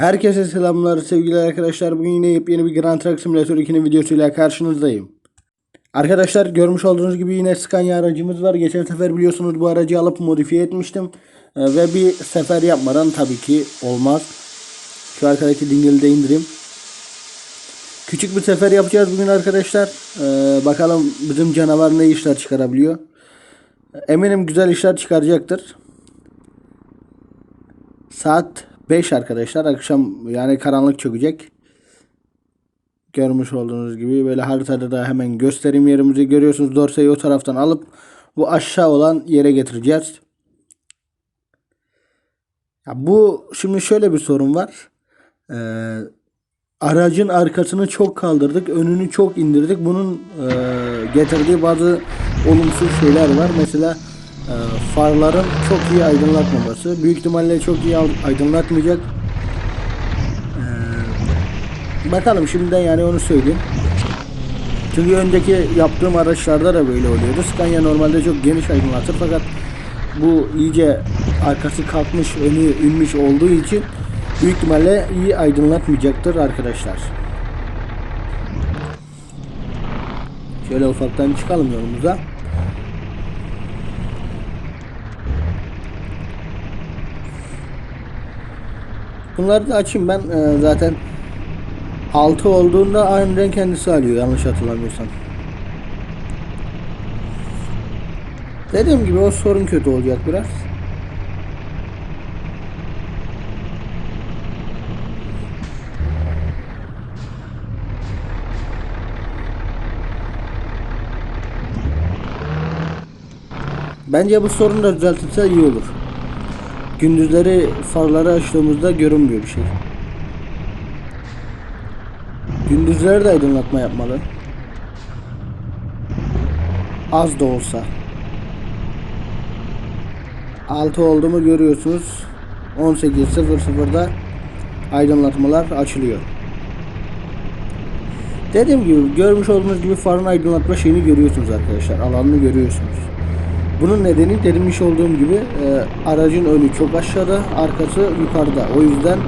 Herkese selamlar sevgili arkadaşlar. Bugün yine yepyeni bir Grand Truck Simulator 2'nin videosuyla karşınızdayım. Arkadaşlar görmüş olduğunuz gibi yine Scania aracımız var. Geçen sefer biliyorsunuz bu aracı alıp modifiye etmiştim. Ee, ve bir sefer yapmadan tabii ki olmaz. Şu arkadaki dingili de indireyim. Küçük bir sefer yapacağız bugün arkadaşlar. Ee, bakalım bizim canavar ne işler çıkarabiliyor. Eminim güzel işler çıkaracaktır. Saat 5 arkadaşlar. Akşam yani karanlık çökecek. Görmüş olduğunuz gibi böyle haritada da hemen göstereyim yerimizi görüyorsunuz. Dorsayı o taraftan alıp bu aşağı olan yere getireceğiz. Ya bu şimdi şöyle bir sorun var. Ee, aracın arkasını çok kaldırdık, önünü çok indirdik. Bunun e, getirdiği bazı olumsuz şeyler var. Mesela farların çok iyi aydınlatmaması. Büyük ihtimalle çok iyi aydınlatmayacak. Ee, bakalım şimdiden yani onu söyleyeyim. Çünkü önceki yaptığım araçlarda da böyle oluyordu. Scania normalde çok geniş aydınlatır fakat bu iyice arkası kalkmış, önü inmiş olduğu için büyük ihtimalle iyi aydınlatmayacaktır arkadaşlar. Şöyle ufaktan çıkalım yolumuza. Bunları da açayım ben Ee, zaten 6 olduğunda aniden kendisi alıyor yanlış hatırlamıyorsam. Dediğim gibi o sorun kötü olacak biraz. Bence bu sorun da düzeltilse iyi olur. Gündüzleri farları açtığımızda görünmüyor bir şey. Gündüzleri de aydınlatma yapmalı. Az da olsa. 6 oldu mu görüyorsunuz. 18.00'da aydınlatmalar açılıyor. Dediğim gibi görmüş olduğunuz gibi farın aydınlatma şeyini görüyorsunuz arkadaşlar. Alanını görüyorsunuz. Bunun nedeni demiş olduğum gibi e, aracın önü çok aşağıda, arkası yukarıda. O yüzden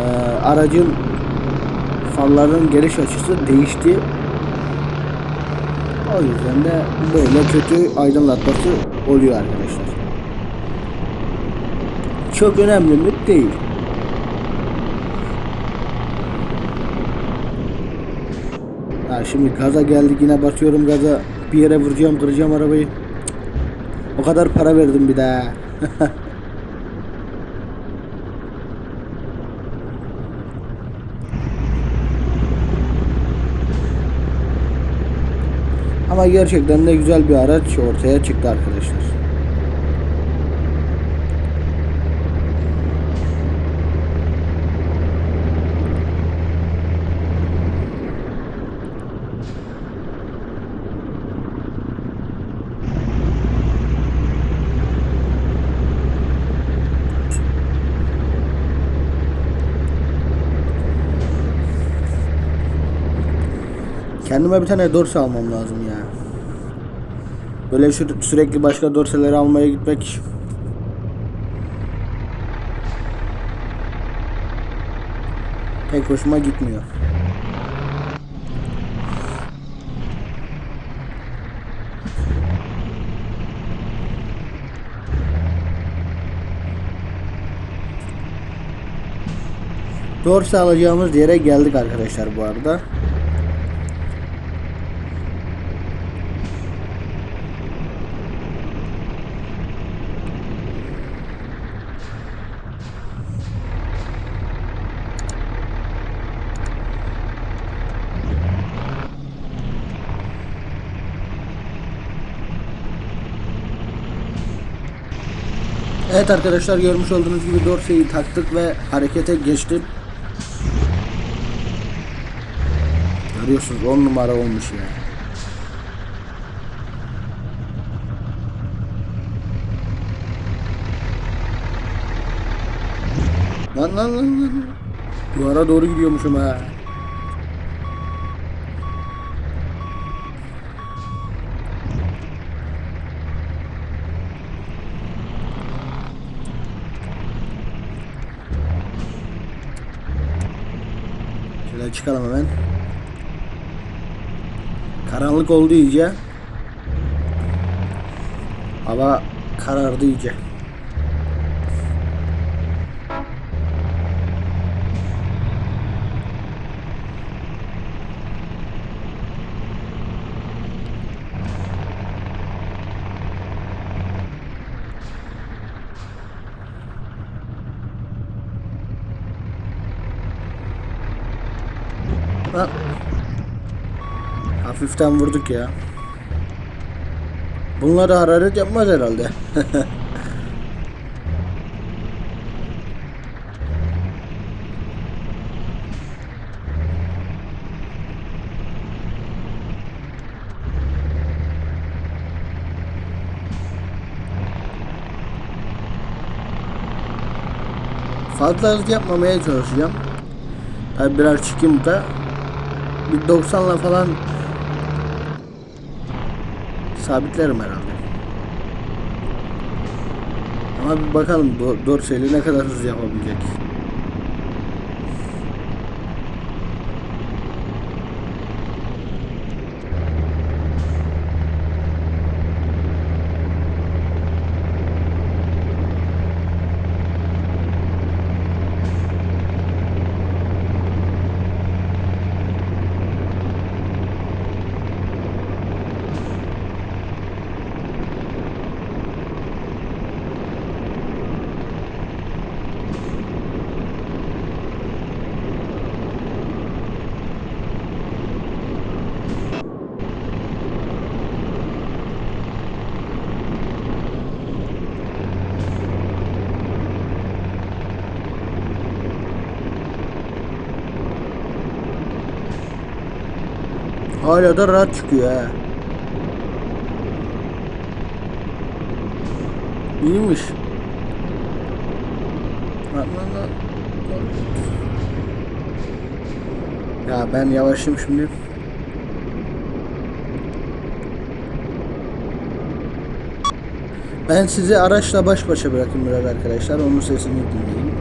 e, aracın farların geliş açısı değişti. O yüzden de böyle kötü aydınlatması oluyor arkadaşlar. Çok önemli mi? Değil. Ha şimdi gaza geldik yine basıyorum gaza bir yere vuracağım kıracağım arabayı. O kadar para verdim bir daha. Ama gerçekten de güzel bir araç ortaya çıktı arkadaşlar. Kendime bir tane dorse almam lazım ya. Böyle şu sürekli başka dorseleri almaya gitmek pek hoşuma gitmiyor. Dorse alacağımız yere geldik arkadaşlar bu arada. Evet arkadaşlar görmüş olduğunuz gibi dorseyi taktık ve harekete geçtim. Görüyorsunuz 10 numara olmuş ya. Lan lan lan lan. Duvara doğru gidiyormuşum ha. Şöyle çıkalım hemen. Karanlık oldu iyice. Hava karardı iyice. Hafiften vurduk ya. Bunlar da hararet yapmaz herhalde. Fazla hızlı yapmamaya çalışacağım. Tabi biraz çıkayım da 90'la falan sabitlerim herhalde. Ama bir bakalım Do- Dorsey'li ne kadar hızlı yapabilecek. Hala da rahat çıkıyor ha. İyiymiş. Ya ben yavaşım şimdi. Ben sizi araçla baş başa bırakayım biraz arkadaşlar. Onun sesini dinleyin.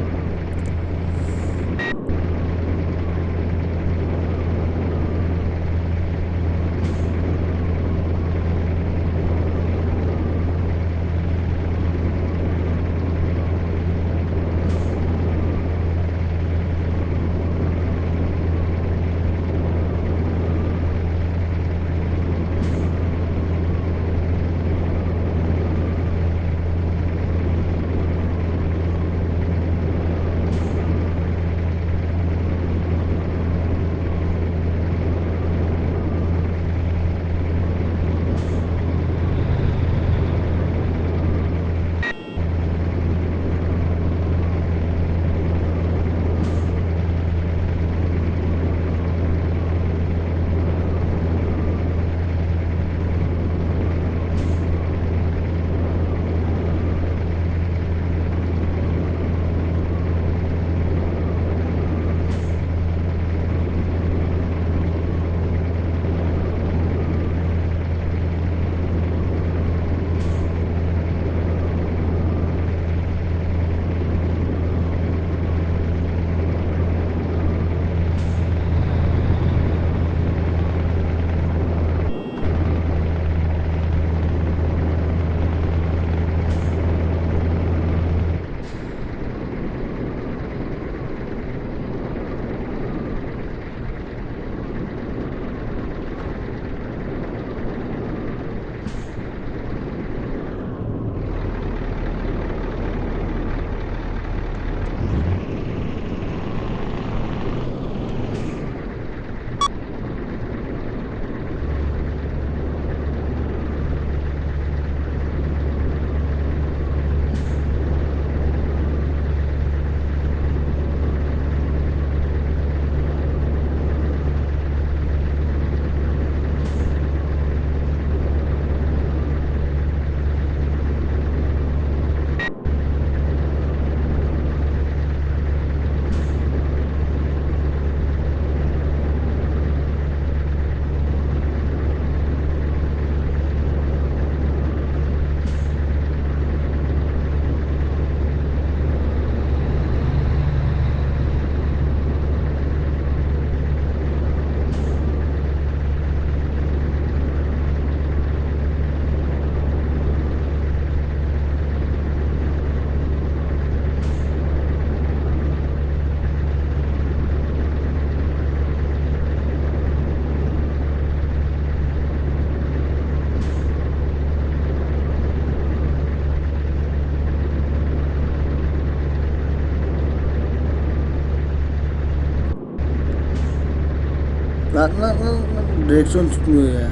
Direksiyon tutmuyor ya.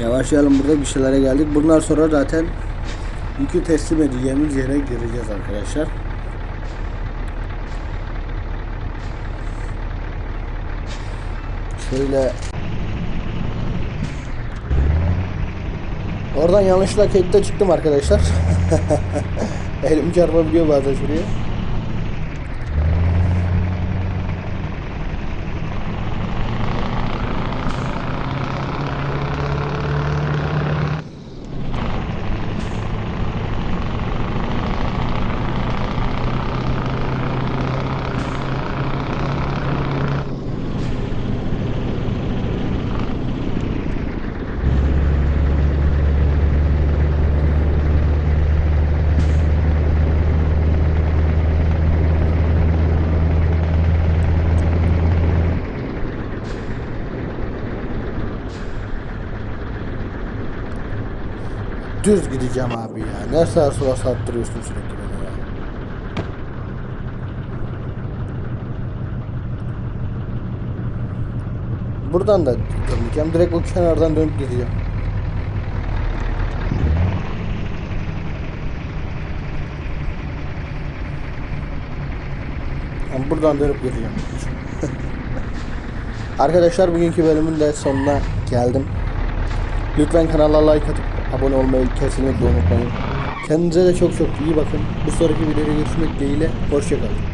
Yavaşlayalım burada bir şeylere geldik. Bundan sonra zaten yükü teslim edeceğimiz yere gireceğiz arkadaşlar. Şöyle Oradan yanlışlıkla kekte çıktım arkadaşlar. Elim çarpabiliyor bazen şuraya. Düz gideceğim abi ya. Ne sağa sola sattırıyorsun sürekli beni ya. Buradan da dönmeyeceğim. Direkt o kenardan dönüp gideceğim. Yani buradan dönüp geleceğim. Arkadaşlar bugünkü bölümün de sonuna geldim. Lütfen kanala like atıp abone olmayı kesinlikle unutmayın. Kendinize de çok çok iyi bakın. Bu sonraki videoda görüşmek dileğiyle. Hoşçakalın.